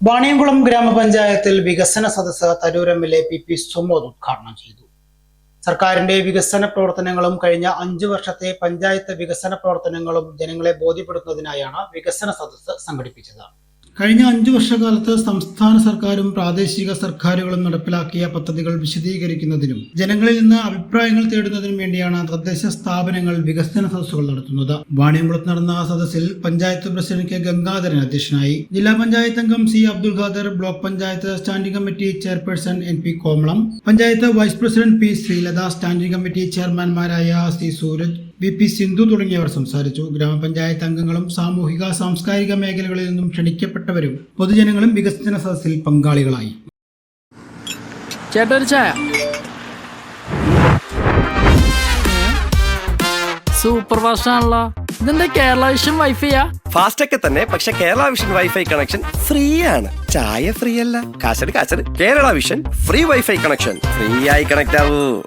വാണിയംകുളം ഗ്രാമപഞ്ചായത്തിൽ വികസന സദസ്സ് Tarur M L A P P Sumod ഉദ്ഘാടനം ചെയ്തു. സർക്കാരിന്റെ വികസന പ്രവർത്തനങ്ങളും കഴിഞ്ഞ അഞ്ചു വർഷത്തെ പഞ്ചായത്ത് വികസന പ്രവർത്തനങ്ങളും ജനങ്ങളെ ബോധ്യപ്പെടുത്തുന്നതിനായാണ് വികസന സദസ്സ് സംഘടിപ്പിച്ചത്. കഴിഞ്ഞ അഞ്ചു വർഷകാലത്ത് സംസ്ഥാന സർക്കാരും പ്രാദേശിക സർക്കാരുകളും നടപ്പിലാക്കിയ പദ്ധതികൾ വിശദീകരിക്കുന്നതിനും ജനങ്ങളിൽ നിന്ന് അഭിപ്രായങ്ങൾ തേടുന്നതിനും വേണ്ടിയാണ് തദ്ദേശ സ്ഥാപനങ്ങൾ വികസന സദസ്സുകൾ നടത്തുന്നത്. വാണിയംകുളത്ത് നടന്ന സദസ്സിൽ പഞ്ചായത്ത് പ്രസിഡന്റ് കെ ഗംഗാധരൻ അധ്യക്ഷനായി. ജില്ലാ പഞ്ചായത്ത് അംഗം C Abdul Khader block panchayat standing committee chairperson N P Komalam panchayat vice president P Sreelatha standing committee ചെയർമാൻമാരായ C Sooraj V P Sindhu തുടങ്ങിയവർ സംസാരിച്ചു. ഗ്രാമപഞ്ചായത്ത് അംഗങ്ങളും സാമൂഹിക സാംസ്കാരിക മേഖലകളിൽ നിന്നും ക്ഷണിക്കപ്പെട്ടവരും പൊതുജനങ്ങളും വികസന സദസ്സിൽ പങ്കാളികളായി. ചായ. സൂപ്പർ ഫാസ്റ്റ് ആണല്ലോ ഇതെന്താ കേരള വിഷൻ വൈഫൈയാ ഫാസ്റ്റ് ഒക്കെ തന്നെ പക്ഷെ Kerala vision wifi connection free ആണ് ചായ ഫ്രീ അല്ല കാശട് കാശട്. Kerala vision free wifi connection free ആയി കണക്ട് ആവൂ.